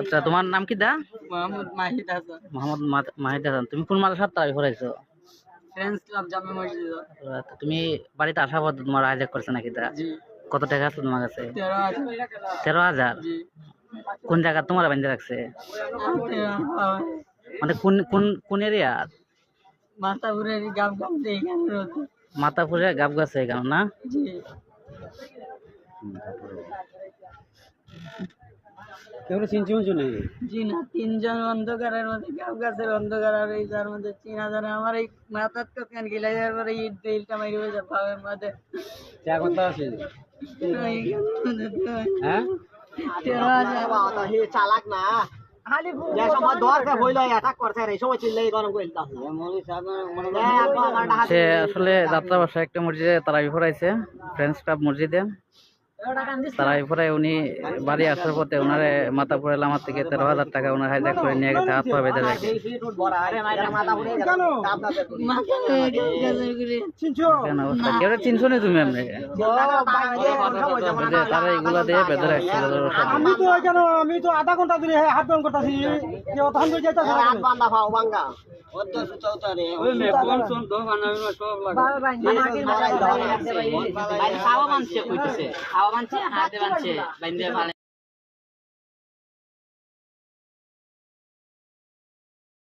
আচ্ছা তোমার নাম কি দা? মোহাম্মদ মাহিদ হাসান। মোহাম্মদ মাহিদ হাসান তুমি কোন মাদ্রাসার তারাবি পড়াইছো? ফ্রেন্ডস ক্লাব জামে মসজিদ। আচ্ছা, তুমি বাড়িতে আসার পর তোমার হাইজ্যাক করছে নাকি দা? জি। কত টাকা আছে তোমার কাছে? তেরো হাজার। জি। কোন জায়গা তোমার বেঁধে রাখছে? মানে কোন কোন কোন এরিয়া মাতাপুরের গাম এইখানে রয়েছে। গাব গাছে এখানে না? জি না তিনজন অন্ধকারের মধ্যে গাব গাছের অন্ধকার আর এই যার মধ্যে চিন হাজার আমার এই মাথার তো কেন গেলে যাওয়ার পরে ইট দিলটা মারি হয়ে যাবে মধ্যে। চা কত আছে? হ্যাঁ? তেরো চালাক না যে সময় দরকার হইল অ্যাটাক করছে এই সময় চিল্লাই গরম করে দিতাম সে আসলে যাত্রা বাসা একটা মসজিদে তারাবি পড়াইছে ফ্রেন্ডস ক্লাব মসজিদে। তারাবি পড়ায় উনি বাড়ি আসার পথে ওনারে মাথা পড়ে আমার থেকে তেরো হাজার টাকা ওনার হাইজ্যাক করে নিয়ে গেছে হাত পা বেঁধে রাখে। কেউ চিনছো নি তুমি এমনি? তারা এগুলা দিয়ে বেঁধে রাখছিল আমি তো কেন আমি তো আধা ঘণ্টা ধরে হাফ ডাউন করতেছি যেতে বাঙ্গা খাওয়া মানছে কইতেছে খাওয়া হাতে মানছে বাইন্দে ভালো